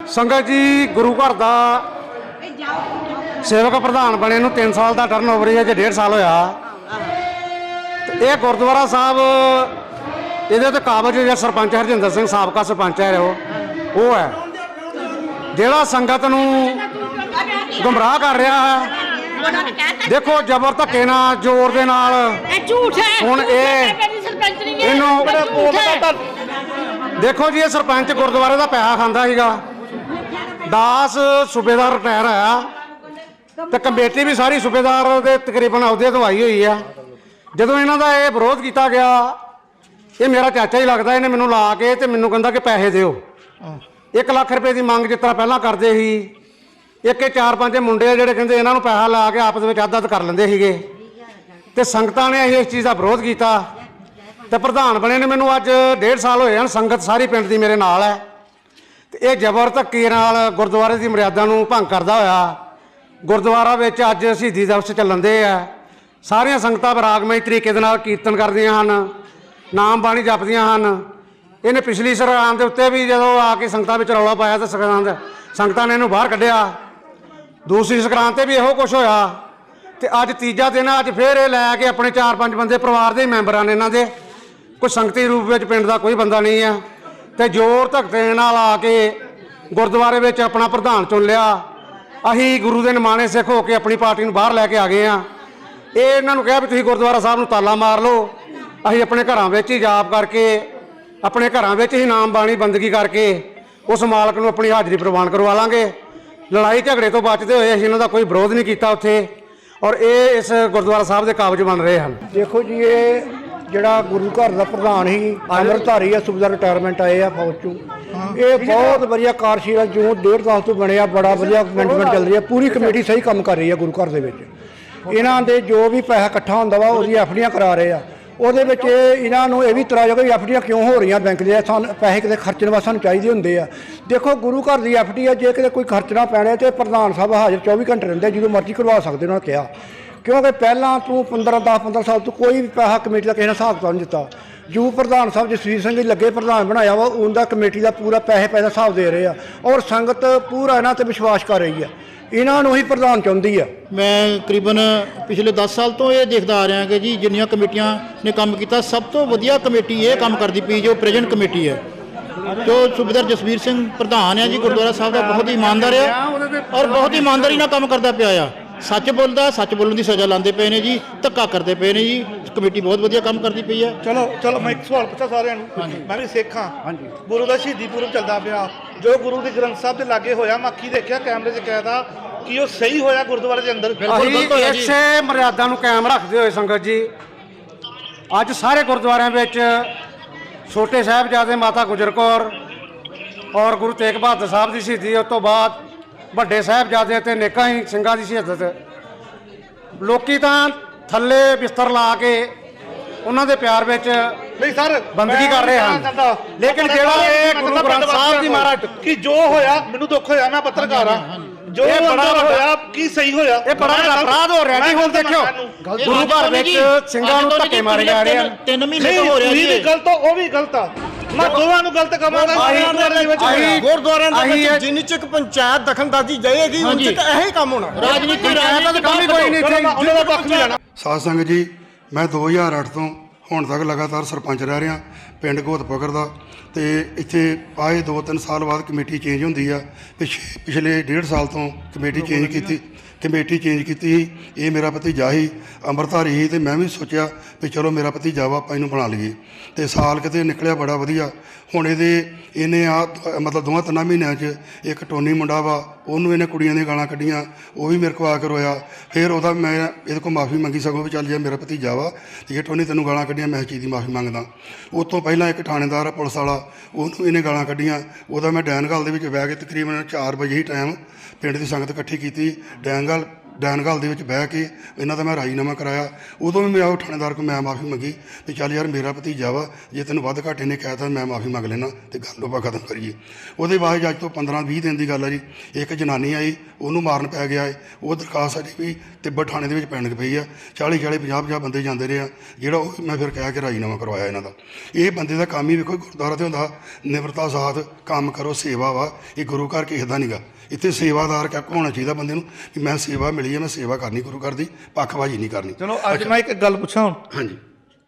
ਸੰਗਤ ਜੀ ਗੁਰੂ ਘਰ ਦਾ ਸੇਵਕ ਪ੍ਰਧਾਨ ਬਣੇ ਨੂੰ 3 ਸਾਲ ਦਾ ਟਰਨ ਹੈ ਜੇ 1.5 ਸਾਲ ਹੋਇਆ। ਤੇ ਇਹ ਗੁਰਦੁਆਰਾ ਸਾਹਿਬ ਇਹਦੇ ਤੇ ਕਾਬਜ ਜਿਹੜਾ ਸਰਪੰਚ ਹਰਜਿੰਦਰ ਸਿੰਘ ਸਾਬਕਾ ਸਰਪੰਚ ਹੈ ਉਹ। ਉਹ ਹੈ। ਜਿਹੜਾ ਸੰਗਤ ਨੂੰ ਗੁੰਮਰਾਹ ਕਰ ਰਿਹਾ ਹੈ ਦੇਖੋ ਜ਼ਬਰ ਧੱਕੇ ਨਾਲ ਜ਼ੋਰ ਦੇ ਨਾਲ। ਇਹ ਝੂਠ ਹੈ। ਹੁਣ ਇਹ- ਹੈ। ਇਹਨੂੰ- ਹੈ। ਦੇਖੋ ਜੀ ਇਹ ਸਰਪੰਚ ਗੁਰਦੁਆਰੇ ਦਾ ਪੈਸਾ ਖਾਂਦਾ ਸੀਗਾ। ਦਾਸ ਸੂਬੇਦਾਰ ਰਿਟਾਇਰ ਆਇਆ ਤੇ ਕਮੇਟੀ ਵੀ ਸਾਰੀ ਸੂਬੇਦਾਰ ਦੇ ਤਕਰੀਬਨ ਅਹੁਦੇ ਤੋਂ ਆਈ ਹੋਈ ਆ। ਜਦੋਂ ਇਹਨਾਂ ਦਾ ਇਹ ਵਿਰੋਧ ਕੀਤਾ ਗਿਆ, ਇਹ ਮੇਰਾ ਚਾਚਾ ਹੀ ਲੱਗਦਾ, ਇਹਨੇ ਮੈਨੂੰ ਲਾ ਕੇ ਤੇ ਮੈਨੂੰ ਕਹਿੰਦਾ ਕਿ ਪੈਸੇ ਦਿਓ। 1 ਲੱਖ ਰੁਪਏ ਦੀ ਮੰਗ ਜਿਸ ਤਰ੍ਹਾਂ ਪਹਿਲਾਂ ਕਰਦੇ ਸੀ, ਇੱਕ ਇਹ ਚਾਰ ਪੰਜ ਮੁੰਡੇ ਆ ਜਿਹੜੇ ਕਹਿੰਦੇ ਇਹਨਾਂ ਨੂੰ ਪੈਸਾ ਲਾ ਕੇ ਆਪਸ ਵਿੱਚ ਅੱਧ ਅੱਧ ਕਰ ਲੈਂਦੇ ਸੀਗੇ। ਤੇ ਸੰਗਤਾਂ ਨੇ ਇਹ ਇਸ ਚੀਜ਼ ਦਾ ਵਿਰੋਧ ਕੀਤਾ। ਤੇ ਪ੍ਰਧਾਨ ਬਣੇ ਨੇ ਮੈਨੂੰ ਅੱਜ 1.5 ਸਾਲ ਹੋਏ ਹਨ, ਸੰਗਤ ਸਾਰੀ ਪਿੰਡ ਦੀ ਮੇਰੇ ਨਾਲ ਹੈ। ਤੇ ਇਹ ਜ਼ਬਰ ਧੱਕੇ ਨਾਲ ਗੁਰਦੁਆਰੇ ਦੀ ਮਰਿਆਦਾ ਨੂੰ ਭੰਗ ਕਰਦਾ ਹੋਇਆ। ਗੁਰਦੁਆਰਾ ਵਿੱਚ ਅੱਜ ਸ਼ਹੀਦੀ ਦਿਵਸ ਚੱਲਣ ਦੇ ਆ। ਸਾਰੀਆਂ ਸੰਗਤਾਂ ਬਰਾਗਮਈ ਤਰੀਕੇ ਦੇ ਨਾਲ ਕੀਰਤਨ ਕਰਦੀਆਂ ਹਨ, ਨਾਮ ਬਾਣੀ ਜਪਦੀਆਂ ਹਨ। ਇਹਨੇ ਪਿਛਲੀ ਸਰਕਾਰ ਦੇ ਉੱਤੇ ਵੀ ਜਦੋਂ ਆ ਕੇ ਸੰਗਤਾਂ ਵਿੱਚ ਰੌਲਾ ਪਾਇਆ ਤਾਂ ਸੰਗਤਾਂ ਸੰਗਤਾਂ ਨੇ ਇਹਨੂੰ ਬਾਹਰ ਕੱਢਿਆ। ਦੂਸਰੀ ਸੰਕਰਾਂਤ ਤੇ ਵੀ ਇਹੋ ਕੁਝ ਹੋਇਆ। ਤੇ ਅੱਜ ਤੀਜਾ ਦਿਨ ਅੱਜ ਫੇਰ ਇਹ ਲੈ ਕੇ ਆਪਣੇ ਚਾਰ ਪੰਜ ਬੰਦੇ ਪਰਿਵਾਰ ਦੇ ਹੀ ਮੈਂਬਰਾਂ ਨੇ ਇਹਨਾਂ ਦੇ। ਕੋਈ ਸੰਗਤੀ ਰੂਪ ਵਿੱਚ ਪਿੰਡ ਦਾ ਕੋਈ ਬੰਦਾ ਨਹੀਂ ਹੈ ਤੇ ਜ਼ੋਰ ਧੱਕੇ ਨਾਲ ਆ ਕੇ ਗੁਰਦੁਆਰੇ ਵਿੱਚ ਆਪਣਾ ਪ੍ਰਧਾਨ ਚੁਣ ਲਿਆ। ਅਸੀਂ ਗੁਰੂ ਦੇ ਨਿਮਾਣੇ ਸਿੱਖ ਹੋ ਕੇ ਆਪਣੀ ਪਾਰਟੀ ਨੂੰ ਬਾਹਰ ਲੈ ਕੇ ਆ ਗਏ ਆ ਇਹ ਇਹਨਾਂ ਨੂੰ ਕਿਹਾ ਵੀ ਤੁਸੀਂ ਗੁਰਦੁਆਰਾ ਸਾਹਿਬ ਨੂੰ ਤਾਲਾ ਮਾਰ ਲਓ। ਅਸੀਂ ਆਪਣੇ ਘਰਾਂ ਵਿੱਚ ਹੀ ਜਾਪ ਕਰਕੇ, ਆਪਣੇ ਘਰਾਂ ਵਿੱਚ ਹੀ ਨਾਮ ਬਾਣੀ ਬੰਦਗੀ ਕਰਕੇ ਉਸ ਮਾਲਕ ਨੂੰ ਆਪਣੀ ਹਾਜ਼ਰੀ ਪ੍ਰਵਾਨ ਕਰਵਾ ਲਾਂਗੇ। ਲੜਾਈ ਝਗੜੇ ਤੋਂ ਬਚਦੇ ਹੋਏ ਅਸੀਂ ਇਹਨਾਂ ਦਾ ਕੋਈ ਵਿਰੋਧ ਨਹੀਂ ਕੀਤਾ ਉੱਥੇ। ਔਰ ਇਹ ਇਸ ਗੁਰਦੁਆਰਾ ਸਾਹਿਬ ਦੇ ਕਾਬਜ ਬਣ ਰਹੇ ਹਨ। ਦੇਖੋ ਜੀ, ਇਹ ਜਿਹੜਾ ਗੁਰੂ ਘਰ ਦਾ ਪ੍ਰਧਾਨ ਸੀ, ਅੰਮ੍ਰਿਤਧਾਰੀ ਆ ਸੁਬਦਾ ਰਿਟਾਇਰਮੈਂਟ ਆਏ ਆ ਫੌਜ ਚੋਂ। ਇਹ ਬਹੁਤ ਵਧੀਆ ਕਾਰਜਸ਼ੀਲ ਆ ਜੋ ਡੇਢ ਸਾਲ ਤੋਂ ਬਣਿਆ, ਬੜਾ ਵਧੀਆ ਮੈਨੇਜਮੈਂਟ ਚੱਲ ਰਹੀ ਹੈ ਪੂਰੀ ਕਮੇਟੀ ਸਹੀ ਕੰਮ ਕਰ ਰਹੀ ਹੈ ਗੁਰੂ ਘਰ ਦੇ ਵਿੱਚ। ਇਹਨਾਂ ਦੇ ਜੋ ਵੀ ਪੈਸਾ ਇਕੱਠਾ ਹੁੰਦਾ ਵਾ, ਉਹਦੀ ਐਫਡੀਆਂ ਕਰਾ ਰਹੇ ਆ। ਉਹਦੇ ਵਿੱਚ ਇਹਨਾਂ ਨੂੰ ਇਹ ਵੀ ਤਰਾ ਜਾਊਗਾ ਵੀ ਐਫਡੀਆਂ ਕਿਉਂ ਹੋ ਰਹੀਆਂ ਬੈਂਕ ਦੇ ਸਾਨੂੰ ਪੈਸੇ ਕਿਤੇ ਖਰਚਣ ਵਾਸਤੇ ਸਾਨੂੰ ਚਾਹੀਦੇ ਹੁੰਦੇ ਆ। ਦੇਖੋ, ਗੁਰੂ ਘਰ ਦੀ ਐਫਡੀ ਆ, ਜੇ ਕਿਤੇ ਕੋਈ ਖਰਚਣਾ ਪੈਣਾ ਤੇ ਪ੍ਰਧਾਨ ਸਾਹਿਬ ਹਾਜ਼ਰ 24 ਘੰਟੇ ਰਹਿੰਦੇ ਜਦੋਂ ਮਰਜ਼ੀ ਕਰਵਾ ਸਕਦੇ ਉਹਨਾਂ ਨੇ ਕਿਹਾ। ਕਿਉਂਕਿ ਪਹਿਲਾਂ ਤੂੰ 15 10 15 ਸਾਲ ਤੋਂ ਕੋਈ ਵੀ ਪੈਸਾ ਕਮੇਟੀ ਦਾ ਕਿਸੇ ਨੇ ਹਿਸਾਬ ਤਾਂ ਨਹੀਂ ਦਿੱਤਾ। ਜੂ ਪ੍ਰਧਾਨ ਸਾਹਿਬ ਜਸਵੀਰ ਸਿੰਘ ਜੀ ਲੱਗੇ ਪ੍ਰਧਾਨ ਬਣਾਇਆ ਵਾ ਉਹਦਾ ਕਮੇਟੀ ਦਾ ਪੂਰਾ ਪੈਸੇ ਪੈਸਾ ਹਿਸਾਬ ਦੇ ਰਹੇ ਆ। ਔਰ ਸੰਗਤ ਪੂਰਾ ਇਹਨਾਂ ਤੇ ਵਿਸ਼ਵਾਸ ਕਰ ਰਹੀ ਹੈ ਇਹਨਾਂ ਨੂੰ ਹੀ ਪ੍ਰਧਾਨ ਚਾਹੁੰਦੀ ਆ। ਮੈਂ ਤਕਰੀਬਨ ਪਿਛਲੇ 10 ਸਾਲ ਤੋਂ ਇਹ ਦੇਖਦਾ ਆ ਰਿਹਾ ਕਿ ਜੀ ਜਿੰਨੀਆਂ ਕਮੇਟੀਆਂ ਨੇ ਕੰਮ ਕੀਤਾ, ਸਭ ਤੋਂ ਵਧੀਆ ਕਮੇਟੀ ਇਹ ਕੰਮ ਕਰਦੀ ਪਈ ਜੋ ਪ੍ਰੈਜ਼ੈਂਟ ਕਮੇਟੀ ਹੈ। ਜੋ ਸੁਬੇਦਾਰ ਜਸਵੀਰ ਸਿੰਘ ਪ੍ਰਧਾਨ ਹੈ ਜੀ, ਗੁਰਦੁਆਰਾ ਸਾਹਿਬ ਦਾ ਬਹੁਤ ਹੀ ਇਮਾਨਦਾਰ ਹੈ ਔਰ ਬਹੁਤ ਹੀ ਇਮਾਨਦਾਰੀ ਨਾਲ ਕੰਮ ਕਰਦਾ ਪਿਆ ਆ। ਸੱਚ ਬੋਲਦਾ ਸੱਚ ਬੋਲਣ ਦੀ ਸਜ਼ਾ ਲਾਉਂਦੇ ਪਏ ਨੇ ਜੀ ਧੱਕਾ ਕਰਦੇ ਪਏ ਨੇ ਜੀ ਕਮੇਟੀ ਬਹੁਤ ਵਧੀਆ ਕੰਮ ਕਰਦੀ ਪਈ ਹੈ। ਚਲੋ ਚਲੋ ਮੈਂ ਇੱਕ ਸਵਾਲ ਪੁੱਛਾਂ ਸਾਰਿਆਂ ਨੂੰ। ਮੈਂ ਵੀ ਸਿੱਖ ਹਾਂ। ਹਾਂਜੀ। ਗੁਰੂ ਦਾ ਸ਼ਹੀਦੀ ਪੁਰਬ ਚੱਲਦਾ ਪਿਆ। ਜੋ ਗੁਰੂ ਦੇ ਗ੍ਰੰਥ ਸਾਹਿਬ ਦੇ ਲਾਗੇ ਹੋਇਆ ਮੈਂ ਅੱਖੀ ਦੇਖਿਆ ਕੈਮਰੇ 'ਚ ਕਹਿਦਾ ਕਿ ਉਹ ਸਹੀ ਹੋਇਆ ਗੁਰਦੁਆਰੇ ਦੇ ਅੰਦਰ? ਅਸੀਂ ਇਸੇ ਮਰਿਆਦਾ ਨੂੰ ਕਾਇਮ ਰੱਖਦੇ ਹੋਏ ਸੰਗਤ ਜੀ ਅੱਜ ਸਾਰੇ ਗੁਰਦੁਆਰਿਆਂ ਵਿੱਚ ਛੋਟੇ ਸਾਹਿਬਜ਼ਾਦੇ ਮਾਤਾ ਗੁਜਰ ਕੌਰ ਔਰ ਗੁਰੂ ਤੇਗ ਬਹਾਦਰ ਸਾਹਿਬ ਦੀ ਸ਼ਹੀਦੀ ਉਸ ਤੋਂ ਬਾਅਦ ਵੱਡੇ ਸਾਹਿਬਜ਼ਾਦੇ ਤੇ ਨੇਕਾਂ ਹੀ ਸਿੰਘਾਂ ਦੀ ਸ਼ਹਾਦਤ। ਲੋਕੀ ਤਾਂ ਥੱਲੇ ਬਿਸਤਰ ਲਾ ਕੇ ਉਹਨਾਂ ਦੇ ਪਿਆਰ ਵਿੱਚ ਨਹੀਂ ਸਰ ਬੰਦਗੀ ਕਰ ਰਹੇ ਹਨ। ਲੇਕਿਨ ਜਿਹੜਾ ਇਹ ਗੁਰੂ ਗ੍ਰੰਥ ਸਾਹਿਬ ਦੀ ਮਹਾਰਾਜ- ਕਿ ਜੋ ਹੋਇਆ ਮੈਨੂੰ ਦੁੱਖ ਹੋਇਆ ਮੈਂ ਪੱਤਰਕਾਰ ਹਾਂ। ਜੋ ਇਹ ਬੜਾ ਹੋਇਆ ਕੀ ਸਹੀ ਹੋਇਆ ਇਹ ਬੜਾ ਅਪਰਾਧ ਹੋ ਰਿਹਾ ਜੀ ਹੁਣ ਦੇਖਿਓ। ਗੁਰੂ ਘਰ ਵਿੱਚ ਸਿੰਘਾਂ ਨੂੰ ਧੱਕੇ ਮਾਰੇ ਜਾ ਰਹੇ ਹਨ। ਤਿੰਨ ਮਹੀਨੇ ਨਹੀਂ ਤੋਂ ਹੋ ਰਿਹਾ ਜੀ ਵੀ ਇਹ। ਗਲਤ ਹੋ ਉਹ ਵੀ ਗਲਤ ਆ। ਮੈਂ ਦੋਵਾਂ ਨੂੰ ਗਲਤ ਕਵਾਂਗਾ ਅਸੀਂ- ਗੁਰਦੁਆਰੇ ਦੇ ਵਿੱਚ। ਅਸੀਂ- ਗੁਰਦੁਆਰਿਆਂ ਦੇ ਵਿੱਚ ਜਿੰਨੀ ਚਿਕ ਪੰਚਾਇਤ ਦਖਲਅੰਦਾਜ਼ੀ ਜਾਏਗੀ ਉਨੀ ਚਿਕ ਇਹੀ ਕੰਮ ਹੋਣਾ। ਰਾਜਨੀਤੀ ਰਾਜਨੀਤੀ ਕੰਮ ਹੀ ਕੋਈ ਨਹੀਂ ਇੱਥੇ। ਮੈਂ ਉਹਨਾਂ ਦਾ ਪੱਖ ਵੀ ਲੈਣਾ। ਸਾਧ ਸੰਗਤ ਜੀ ਮੈਂ 2008 ਤੋਂ ਹੁਣ ਤੱਕ ਲਗਾਤਾਰ ਸਰਪੰਚ ਰਹਿ ਰਿਹਾ ਪਿੰਡ ਘੋਤਪਕਰ ਦਾ। ਤੇ ਇੱਥੇ ਆਏ 2-3 ਸਾਲ ਬਾਅਦ ਕਮੇਟੀ ਚੇਂਜ ਹੁੰਦੀ ਆ। ਪਿਛ- ਪਿਛਲੇ ਡੇਢ ਸਾਲ ਤੋਂ ਕਮੇਟੀ ਚੇਂਜ ਕੀਤੀ? ਕਮੇਟੀ ਚੇਂਜ ਕੀਤੀ ਸੀ, ਇਹ ਮੇਰਾ ਭਤੀਜਾ ਸੀ, ਅੰਮ੍ਰਿਤਧਾਰੀ ਸੀ ਤੇ ਮੈਂ ਵੀ ਸੋਚਿਆ ਵੀ ਚਲੋ ਮੇਰਾ ਭਤੀਜਾ ਵਾ, ਆਪਾਂ ਇਹਨੂੰ ਬਣਾ ਲਈਏ। ਤੇ ਸਾਲ ਕਿਤੇ ਨਿਕਲਿਆ ਬੜਾ ਵਧੀਆ। ਹੁਣ ਇਹਦੇ, ਇਹਨੇ ਆ, ਮਤਲਬ ਦੋਵਾਂ ਤਿੰਨਾਂ ਮਹੀਨਿਆਂ 'ਚ ਇੱਕ ਟੋਨੀ ਮੁੰਡਾ ਵਾ ਉਹਨੂੰ ਇਹਨੇ ਕੁੜੀਆਂ ਦੀਆਂ ਗਾਲਾਂ ਕੱਢੀਆਂ, ਉਹ ਵੀ ਮੇਰੇ ਕੋਲ ਆ ਕੇ ਰੋਇਆ। ਫਿਰ ਉਹਦਾ ਮੈਂ ਇਹਦੇ ਕੋਲ ਮਾਫੀ ਮੰਗੀ, ਸਗੋਂ ਵੀ ਚੱਲ ਜੇ ਮੇਰਾ ਭਤੀਜਾ ਵਾ, ਠੀਕ ਜੇ ਟੋਨੀ ਤੈਨੂੰ ਗਾਲਾਂ ਕੱਢੀਆਂ, ਮੈਂ ਇਸ ਚੀਜ਼ ਦੀ ਮਾਫੀ ਮੰਗਦਾ। ਉਸ ਤੋਂ ਪਹਿਲਾਂ ਇੱਕ ਥਾਣੇਦਾਰ ਆ, ਪੁਲਿਸ ਵਾਲਾ, ਉਹਨੂੰ ਇਹਨੇ ਗਾਲਾਂ ਕੱਢੀਆਂ। ਉਹਦਾ ਮੈਂ ਡੈਨਗਲ ਦੇ ਵਿੱਚ ਬਹਿ ਕੇ ਤਕਰੀਬਨ 4 ਵਜੇ ਹੀ ਟਾਈਮ ਪਿੰਡ ਦੀ ਸੰਗਤ ਇਕੱਠੀ ਕੀਤੀ। ਡੈਂਗਲ ਡੈਨਗਲ ਦੇ ਵਿੱਚ ਬਹਿ ਕੇ ਇਹਨਾਂ ਦਾ ਮੈਂ ਰਾਜੀਨਾਮਾ ਕਰਾਇਆ। ਉਦੋਂ ਵੀ ਮੈਂ ਉਹ ਥਾਣੇਦਾਰ ਕੋਲ ਮੈਂ ਮਾਫੀ ਮੰਗੀ ਵੀ ਚੱਲ ਯਾਰ ਮੇਰਾ ਭਤੀਜਾ ਵਾ, ਜੇ ਤੈਨੂੰ ਵੱਧ ਘੱਟ ਇਹਨੇ ਕਹਿਤਾ ਮੈਂ ਮਾਫੀ ਮੰਗ ਲੈਣਾ ਤੇ ਗੱਲ ਆਪਾਂ ਖਤਮ ਕਰੀਏ। ਉਹਦੇ ਬਾਅਦ ਅੱਜ ਤੋਂ 15 20 ਦਿਨ ਦੀ ਗੱਲ ਹੈ ਜੀ, ਇੱਕ ਜਨਾਨੀ ਆਈ, ਉਹਨੂੰ ਮਾਰਨ ਪੈ ਗਿਆ ਹੈ ਉਹ ਦਰਖਾਸਤ ਸਾਡੀ ਵੀ ਤਿੱਬਤ ਥਾਣੇ ਦੇ ਵਿੱਚ ਪੈਣ ਪਈ ਆ। 40 40 50 50 ਬੰਦੇ ਜਾਂਦੇ ਰਹੇ ਆ, ਜਿਹੜਾ ਉਹ ਮੈਂ ਫਿਰ ਕਹਿ ਕੇ ਰਾਜੀਨਾਮਾ ਕਰਵਾਇਆ ਇਹਨਾਂ ਦਾ। ਇਹ ਬੰਦੇ ਦਾ ਕੰਮ ਹੀ ਵੇਖੋ, ਗੁਰਦੁਆਰਾ ਤੇ ਹੁੰਦਾ, ਨਿਮਰਤਾ ਸਾਥ ਕੰਮ ਕਰੋ, ਸੇਵਾ ਵਾ, ਇਹ ਗੁਰੂ ਘਰ ਕਿਸੇ ਦਾ ਨਹੀਂਗਾ ਇੱਥੇ ਸੇਵਾਦਾਰ ਕਿਆ ਹੋਣਾ ਚਾਹੀਦਾ ਬੰਦੇ ਨੂੰ ਕਿ ਮੈਂ ਸੇਵਾ ਮਿਲੀ ਹੈ ਮੈਂ ਸੇਵਾ ਕਰਨੀ ਗੁਰੂ ਘਰ ਦੀ ਪੱਖਵਾਜੀ ਨਹੀਂ ਕਰਨੀ। ਚਲੋ ਅੱਜ ਮੈਂ ਇੱਕ ਗੱਲ ਪੁੱਛਾਂ ਹੁਣ। ਹਾਂਜੀ।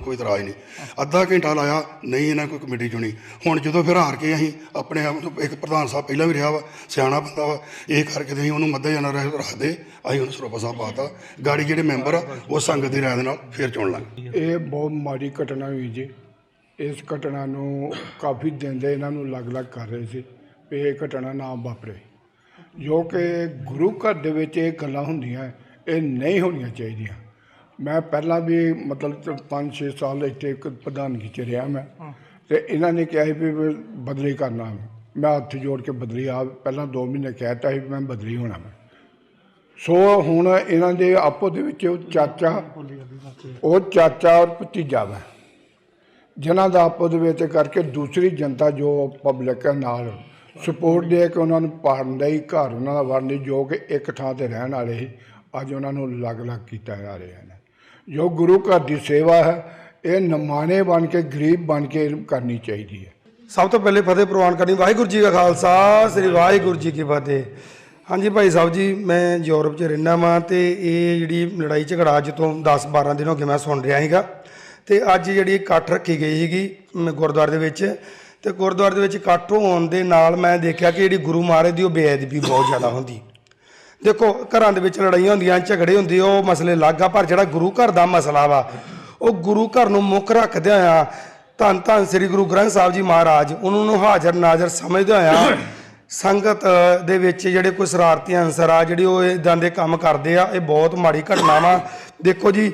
ਕੋਈ ਇਤਰਾਜ਼ ਨਹੀਂ। ਅੱਧਾ ਘੰਟਾ ਲਾਇਆ, ਨਹੀਂ ਇਹਨਾਂ ਕੋਈ ਕਮੇਟੀ ਚੁਣੀ। ਹੁਣ ਜਦੋਂ ਫਿਰ ਹਾਰ ਕੇ ਅਸੀਂ ਆਪਣੇ ਆਪ ਨੂੰ ਇੱਕ ਪ੍ਰਧਾਨ ਸਾਹਿਬ ਪਹਿਲਾਂ ਵੀ ਰਿਹਾ ਵਾ, ਸਿਆਣਾ ਬੰਦਾ ਵਾ, ਇਹ ਕਰਕੇ ਅਸੀਂ ਉਹਨੂੰ ਮੱਦੇ ਜਾਣਾ ਰੱਖਦੇ ਅਸੀਂ ਉਹਨੂੰ ਸਰੋਪਾ ਸਾਹਿਬ ਪਾਤਾ ਗਾੜੀ ਜਿਹੜੇ ਮੈਂਬਰ ਆ, ਉਹ ਸੰਗਤ ਦੀ ਰਾਏ ਦੇ ਨਾਲ ਫਿਰ ਚੁਣ ਲਾਂਗੇ। ਇਹ ਬਹੁਤ ਮਾੜੀ ਘਟਨਾ ਹੋਈ ਜੀ। ਇਸ ਘਟਨਾ ਨੂੰ ਕਾਫੀ ਦਿਨ ਦੇ ਇਹਨਾਂ ਨੂੰ ਅਲੱਗ-ਅਲੱਗ ਕਰ ਰਹੇ ਸੀ ਵੀ ਇਹ ਘਟਨਾ ਨਾ ਵਾਪਰੇ। ਜੋ ਕਿ ਗੁਰੂ ਘਰ ਦੇ ਵਿੱਚ ਇਹ ਗੱਲਾਂ ਹੁੰਦੀਆਂ, ਇਹ ਨਹੀਂ ਹੋਣੀਆਂ ਚਾਹੀਦੀਆਂ। ਮੈਂ ਪਹਿਲਾਂ ਵੀ ਮਤਲਬ 5-6 ਸਾਲ ਇੱਥੇ ਇੱਕ ਪ੍ਰਧਾਨਗੀ ਚ ਰਿਹਾ ਮੈਂ। ਤੇ ਇਹਨਾਂ ਨੇ ਕਿਹਾ ਸੀ ਵੀ ਵੀ ਬਦਲੀ ਕਰਨਾ। ਮੈਂ ਹੱਥ ਜੋੜ ਕੇ ਬਦਲੀ ਆ। ਪਹਿਲਾਂ 2 ਮਹੀਨੇ ਕਹਿਤਾ ਸੀ ਵੀ ਮੈਂ ਬਦਲੀ ਹੋਣਾ ਮੈਂ ਸੋ ਹੁਣ ਇਹਨਾਂ ਦੇ ਆਪੋ ਦੇ ਵਿੱਚ ਉਹ ਚਾਚਾ ਉਹ ਚਾਚਾ ਔਰ ਭਤੀਜਾ ਵਾ। ਜਿਨ੍ਹਾਂ ਦਾ ਆਪੋ ਦੇ ਵਿੱਚ ਕਰਕੇ ਦੂਸਰੀ ਜਨਤਾ ਜੋ ਪਬਲਿਕ ਨਾਲ ਸਪੋਰਟ ਦੇ ਕੇ ਉਹਨਾਂ ਨੂੰ ਪਾੜਨ ਦਾ ਹੀ ਘਰ ਉਹਨਾਂ ਦਾ ਵੜਨ ਜੋ ਕਿ ਇੱਕ ਥਾਂ ਤੇ ਰਹਿਣ ਵਾਲੇ ਸੀ ਅੱਜ ਉਹਨਾਂ ਨੂੰ ਅਲੱਗ-ਅਲੱਗ ਕੀਤਾ ਜਾ ਰਿਹਾ ਹੈ। ਜੋ ਗੁਰੂ ਘਰ ਦੀ ਸੇਵਾ ਹੈ ਇਹ ਨਮਾਣੇ ਬਣ ਕੇ ਗਰੀਬ ਬਣ ਕੇ ਕਰਨੀ ਚਾਹੀਦੀ ਹੈ। ਸਭ ਤੋਂ ਪਹਿਲੇ ਫਤਿਹ ਪ੍ਰਵਾਨ ਕਰਨੀ ਵਾਹਿਗੁਰੂ ਜੀ ਕਾ ਖਾਲਸਾ ਸ੍ਰੀ ਵਾਹਿਗੁਰੂ ਜੀ ਕੀ ਫਤਿਹ। ਹਾਂਜੀ ਭਾਈ ਸਾਹਿਬ ਜੀ ਮੈਂ ਯੂਰਪ 'ਚ ਰਹਿਣਾ ਵਾਂ ਤੇ ਇਹ ਜਿਹੜੀ ਲੜਾਈ ਝਗੜਾ ਅੱਜ ਤੋਂ 10 12 ਦਿਨ ਹੋ ਗਏ ਮੈਂ ਸੁਣ ਰਿਹਾ ਸੀਗਾ। ਤੇ ਅੱਜ ਜਿਹੜੀ ਇਕੱਠ ਰੱਖੀ ਗਈ ਸੀਗੀ ਮ, ਗੁਰਦੁਆਰੇ ਦੇ ਵਿੱਚ ਤੇ ਗੁਰਦੁਆਰੇ ਦੇ ਵਿੱਚ ਇਕੱਠ ਹੋਣ ਦੇ ਨਾਲ ਮੈਂ ਦੇਖਿਆ ਕਿ ਜਿਹੜੀ ਗੁਰੂ ਮਹਾਰਾਜ ਦੀ ਉਹ ਬੇਅਦਬੀ ਬਹੁਤ ਜ਼ਿਆਦਾ ਹੁੰਦੀ। ਦੇਖੋ, ਘਰਾਂ ਦੇ ਵਿੱਚ ਲੜਾਈਆਂ ਹੁੰਦੀਆਂ, ਝਗੜੇ ਹੁੰਦੇ, ਉਹ ਮਸਲੇ ਅਲੱਗ ਆ, ਪਰ ਜਿਹੜਾ ਗੁਰੂ ਘਰ ਦਾ ਮਸਲਾ ਵਾ, ਉਹ ਗੁਰੂ ਘਰ ਨੂੰ ਮੁੱਖ ਰੱਖਦਿਆਂ ਆ, ਧੰਨ ਧੰਨ ਸ੍ਰੀ ਗੁਰੂ ਗ੍ਰੰਥ ਸਾਹਿਬ ਜੀ ਮਹਾਰਾਜ, ਉਹਨਾਂ ਨੂੰ ਹਾਜ਼ਰ ਨਾਜ਼ਰ ਸਮਝਦਿਆਂ ਆ, ਸੰਗਤ ਦੇ ਵਿੱਚ ਜਿਹੜੇ ਕੋਈ ਸ਼ਰਾਰਤੀ ਅਨਸਰ ਆ, ਜਿਹੜੇ ਉਹ ਇਦਾਂ ਦੇ ਕੰਮ ਕਰਦੇ ਆ, ਇਹ ਬਹੁਤ ਮਾੜੀ ਘਟਨਾ ਵਾ। ਦੇਖੋ ਜੀ,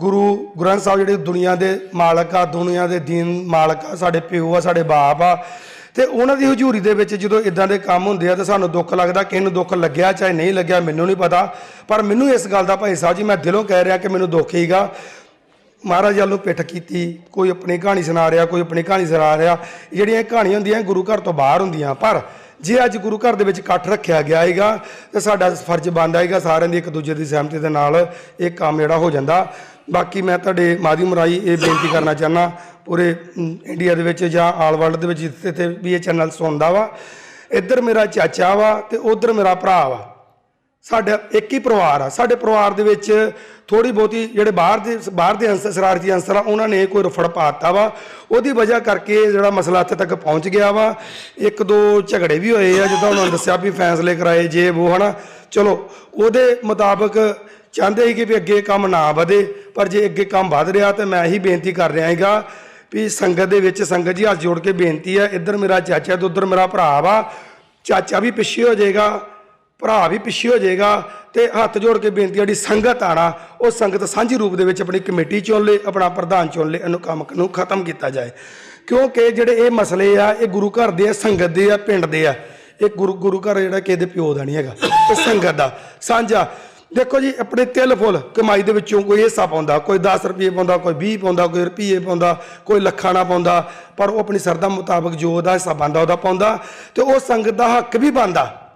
ਗੁਰੂ ਗ੍ਰੰਥ ਸਾਹਿਬ ਜਿਹੜੇ ਦੁਨੀਆ ਦੇ ਮਾਲਕ ਆ, ਦੁਨੀਆ ਦੇ ਦੀਨ ਮਾਲਕ ਆ, ਸਾਡੇ ਪਿਓ ਆ, ਸਾਡੇ ਬਾਪ ਆ ਤੇ ਉਹਨਾਂ ਦੀ ਹਜ਼ੂਰੀ ਦੇ ਵਿੱਚ ਜਦੋਂ ਇਦਾਂ ਦੇ ਕੰਮ ਹੁੰਦੇ ਆ ਤਾਂ ਸਾਨੂੰ ਦੁੱਖ ਲੱਗਦਾ, ਕਿਸੇ ਨੂੰ ਦੁੱਖ ਲੱਗਿਆ ਚਾਹੇ ਨਹੀਂ ਲੱਗਿਆ, ਮੈਨੂੰ ਨਹੀਂ ਪਤਾ। ਪਰ ਮੈਨੂੰ ਇਸ ਗੱਲ ਦਾ ਭਾਈ ਸਾਹਿਬ ਜੀ, ਮੈਂ ਦਿਲੋਂ ਕਹਿ ਰਿਹਾ ਕਿ ਮੈਨੂੰ ਦੁੱਖ ਹੀਗਾ। ਮਹਾਰਾਜ ਵੱਲ ਨੂੰ ਪਿੱਠ ਕੀਤੀ, ਕੋਈ ਆਪਣੀ ਕਹਾਣੀ ਸੁਣਾ ਰਿਹਾ, ਕੋਈ ਆਪਣੀ ਕਹਾਣੀ ਸੁਣਾ ਰਿਹਾ। ਜਿਹੜੀਆਂ ਕਹਾਣੀਆਂ ਹੁੰਦੀਆਂ ਗੁਰੂ ਘਰ ਤੋਂ ਬਾਹਰ ਹੁੰਦੀਆਂ, ਪਰ ਜੇ ਅੱਜ ਗੁਰੂ ਘਰ ਦੇ ਵਿੱਚ ਇਕੱਠ ਰੱਖਿਆ ਗਿਆ ਹੈਗਾ, ਤੇ ਸਾਡਾ ਫਰਜ਼ ਬਣਦਾ ਹੈਗਾ ਸਾਰਿਆਂ ਦੀ ਇੱਕ ਦੂਜੇ ਦੀ ਸਹਿਮਤੀ ਦੇ ਨਾਲ ਇਹ ਕੰਮ ਜਿਹੜਾ ਹੋ ਜਾਂਦਾ। ਬਾਕੀ ਮੈਂ ਤੁਹਾਡੇ ਮਾਧਿਅਮ ਰਾਹੀਂ ਇਹ ਬੇਨਤੀ ਕਰਨਾ ਚਾਹਨਾ ਪੂਰੇ ਇੰਡੀਆ ਦੇ ਵਿੱਚ ਜਾਂ ਆਲ ਵਰਲਡ ਦੇ ਵਿੱਚ ਜਿੱਥੇ ਤੇ ਵੀ ਇਹ ਚੈਨਲ ਸੁਣਦਾ ਵਾ, ਇੱਧਰ ਮੇਰਾ ਚਾਚਾ ਵਾ ਤੇ ਉਧਰ ਮੇਰਾ ਭਰਾ ਵਾ। ਸਾਡਾ ਇੱਕ ਹੀ ਪਰਿਵਾਰ ਆ। ਸਾਡੇ ਪਰਿਵਾਰ ਦੇ ਵਿੱਚ ਥੋੜੀ ਬਹੁਤੀ ਜਿਹੜੇ ਬਾਹਰ ਦੇ ਬਾਹਰ ਦੇ ਅੰਸਰ ਸ਼ਰਾਰਤੀ ਅੰਸਰ ਆ, ਉਹਨਾਂ ਨੇ ਕੋਈ ਰਫੜ ਪਾਤਾ ਵਾ। ਉਹਦੀ ਵਜ੍ਹਾ ਕਰਕੇ ਜਿਹੜਾ ਮਸਲਾ ਇੱਥੇ ਤੱਕ ਪਹੁੰਚ ਗਿਆ ਵਾ। ਇੱਕ ਦੋ ਝਗੜੇ ਵੀ ਹੋਏ ਆ, ਜਿੱਦਾਂ ਉਹਨਾਂ ਨੇ ਦੱਸਿਆ ਵੀ ਫੈਸਲੇ ਕਰਾਏ ਜੇ ਉਹ ਹਨਾ। ਚਲੋ, ਉਹਦੇ ਮੁਤਾਬਕ ਚਾਹੁੰਦੇ ਸੀ ਕਿ ਵੀ ਅੱਗੇ ਕੰਮ ਨਾ ਵਧੇ, ਪਰ ਜੇ ਅੱਗੇ ਕੰਮ ਵਧ ਰਿਹਾ ਤੇ ਮੈਂ ਇਹੀ ਬੇਨਤੀ ਕਰ ਰਿਹਾ ਹੈਗਾ ਵੀ ਸੰਗਤ ਦੇ ਵਿੱਚ, ਸੰਗਤ ਜੀ ਹੱਥ ਜੋੜ ਕੇ ਬੇਨਤੀ ਹੈ ਇੱਧਰ ਮੇਰਾ ਚਾਚਾ ਤੇ ਉੱਧਰ ਮੇਰਾ ਭਰਾ ਵਾ। ਚਾਚਾ ਵੀ ਪਿੱਛੇ ਹੋ ਜਾਏਗਾ। ਭਰਾ ਵੀ ਪਿੱਛੇ ਹੋ ਜਾਏਗਾ ਤੇ ਹੱਥ ਜੋੜ ਕੇ ਬੇਨਤੀ ਹੈ ਜਿਹੜੀ ਸੰਗਤ ਆਣਾ ਉਹ ਸੰਗਤ ਸਾਂਝੀ ਰੂਪ ਦੇ ਵਿੱਚ ਆਪਣੀ ਕਮੇਟੀ ਚੁਣ ਲੇ, ਆਪਣਾ ਪ੍ਰਧਾਨ ਚੁਣ ਲੇ, ਇਹਨੂੰ ਕੰਮ ਨੂੰ ਖਤਮ ਕੀਤਾ ਜਾਏ। ਕਿਉਂਕਿ ਜਿਹੜੇ ਇਹ ਮਸਲੇ ਆ, ਇਹ ਗੁਰੂ ਘਰ ਦੇ ਆ, ਸੰਗਤ ਦੇ ਆ, ਪਿੰਡ ਦੇ ਆ। ਇਹ ਗੁਰੂ ਗੁਰੂ ਘਰ ਜਿਹੜਾ ਕਿਸੇ ਦੇ ਪਿਓ ਦਾ ਨਹੀਂ ਹੈਗਾ, ਇਹ ਸੰਗਤ ਦਾ। ਸਾਂਝਾ। ਦੇਖੋ ਜੀ, ਆਪਣੇ ਤਿਲ ਫੁੱਲ ਕਮਾਈ ਦੇ ਵਿੱਚੋਂ ਕੋਈ ਹਿੱਸਾ ਪਾਉਂਦਾ, ਕੋਈ 10 ਰੁਪਏ ਪਾਉਂਦਾ, ਕੋਈ 20 ਪਾਉਂਦਾ, ਕੋਈ ਰੁਪਏ ਪਾਉਂਦਾ, ਕੋਈ ਲੱਖਾਂ ਨਾ ਪਾਉਂਦਾ, ਪਰ ਉਹ ਆਪਣੀ ਸਰਦਾ ਮੁਤਾਬਕ ਜੋ ਉਹਦਾ ਹਿੱਸਾ ਬਣਦਾ, ਉਹਦਾ ਪਾਉਂਦਾ। ਤੇ ਉਹ ਸੰਗਤ ਦਾ ਹੱਕ ਵੀ ਬਣਦਾ।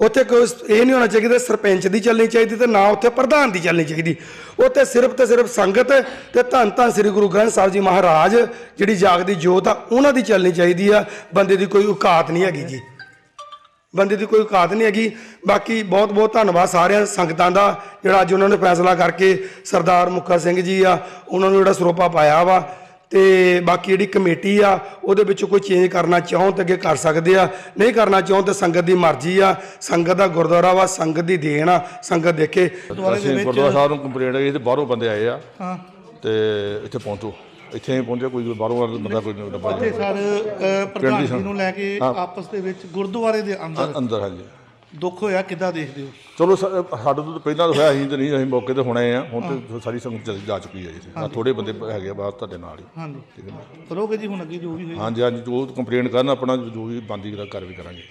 ਉੱਥੇ ਕੋਈ ਇਹ ਨਹੀਂ ਹੋਣਾ ਚਾਹੀਦਾ ਸਰਪੰਚ ਦੀ ਚੱਲਣੀ ਚਾਹੀਦੀ ਤੇ ਨਾ ਉੱਥੇ ਪ੍ਰਧਾਨ ਦੀ ਚੱਲਣੀ ਚਾਹੀਦੀ। ਉੱਥੇ ਸਿਰਫ ਤੇ ਸਿਰਫ ਸੰਗਤ ਤੇ ਧੰਨ ਧੰਨ ਸ੍ਰੀ ਗੁਰੂ ਗ੍ਰੰਥ ਸਾਹਿਬ ਜੀ ਮਹਾਰਾਜ ਜਿਹੜੀ ਜਾਗਦੀ ਜੋਤ ਆ, ਉਹਨਾਂ ਦੀ ਚੱਲਣੀ ਚਾਹੀਦੀ ਆ। ਬੰਦੇ ਦੀ ਕੋਈ ਔਕਾਤ ਨਹੀਂ ਹੈਗੀ ਜੀ। ਬੰਦੇ ਦੀ ਕੋਈ ਔਕਾਤ ਨਹੀਂ ਹੈਗੀ। ਬਾਕੀ ਬਹੁਤ ਬਹੁਤ ਧੰਨਵਾਦ ਸਾਰਿਆਂ ਸੰਗਤਾਂ ਦਾ ਜਿਹੜਾ ਅੱਜ ਉਹਨਾਂ ਨੇ ਫੈਸਲਾ ਕਰਕੇ ਸਰਦਾਰ ਮੁੱਖਾ ਸਿੰਘ ਜੀ ਆ, ਉਹਨਾਂ ਨੂੰ ਜਿਹੜਾ ਸਰੋਪਾ ਪਾਇਆ ਵਾ। ਤੇ ਬਾਕੀ ਜਿਹੜੀ ਕਮੇਟੀ ਆ ਉਹਦੇ ਵਿੱਚ ਕੋਈ ਚੇਂਜ ਕਰਨਾ ਚਾਹੋ ਤਾਂ ਅੱਗੇ ਕਰ ਸਕਦੇ ਆ। ਨਹੀਂ ਕਰਨਾ ਚਾਹੋ ਤਾਂ ਸੰਗਤ ਦੀ ਮਰਜ਼ੀ ਆ। ਸੰਗਤ ਦਾ ਗੁਰਦੁਆਰਾ ਵਾ ਸੰਗਤ ਦੀ ਦੇਣ ਆ। ਸੰਗਤ ਦੇਖੇ। ਅਸੀਂ ਗੁਰਦੁਆਰਾ ਸਾਹਿਬ ਨੂੰ ਕੰਪਲੇਂਟ ਆਈ ਤੇ ਬਾਹਰੋਂ ਬੰਦੇ ਆਏ ਆ। ਹਾਂ। ਤੇ ਇੱਥੇ ਪਹੁੰਚੋ। ਇੱਥੇ ਨਹੀਂ ਪਹੁੰਚਿਆ ਕੋਈ ਬਾਹਰੋਂ ਵਾਲਾ ਬੰਦਾ ਕੋਈ ਨਹੀਂ ਤੇ ਸਰ ਪ੍ਰਧਾਨ ਜੀ ਨੂੰ ਲੈ ਕੇ ਹਾਂ। ਆਪਸ ਦੇ ਵਿੱਚ ਗੁਰਦੁਆਰੇ ਦੇ ਅੰਦਰ। ਅੰਦਰ ਹਾਂਜੀ। ਦੁੱਖ ਹੋਇਆ ਕਿੱਦਾਂ ਦੇਖਦੇ ਹੋ? ਚਲੋ ਸ- ਸਾਡੇ ਤੋਂ ਤਾਂ ਪਹਿਲਾਂ ਤਾਂ ਹੋਇਆ ਅਸੀਂ ਤੇ ਨਹੀਂ ਅਸੀਂ ਮੌਕੇ ਤੇ ਹੁਣੇ ਆ। ਹੁਣ ਤੇ ਸਾਰੀ ਸੰਗਤ ਚਲੀ ਜਾ ਚੁੱਕੀ ਹੈ ਜੀ ਆ ਥੋੜੇ ਬੰਦੇ ਹੈਗੇ ਆ ਬਾਹਰ ਤੁਹਾਡੇ ਨਾਲ ਹੀ। ਹਾਂਜੀ। ਠੀਕ ਹੈ ਨਾ? ਕਰੋਗੇ ਜੀ ਹੁਣ ਅੱਗੇ ਜੋ ਵੀ ਹੋਏਗਾ। ਹਾਂਜੀ ਹਾਂਜੀ ਜੋ ਕੰਪਲੇਂਟ ਕਰਨ ਆਪਣਾ ਜੋ ਵੀ ਬੰਦੀ ਕਰ ਵੀ ਕਰਾਂਗੇ।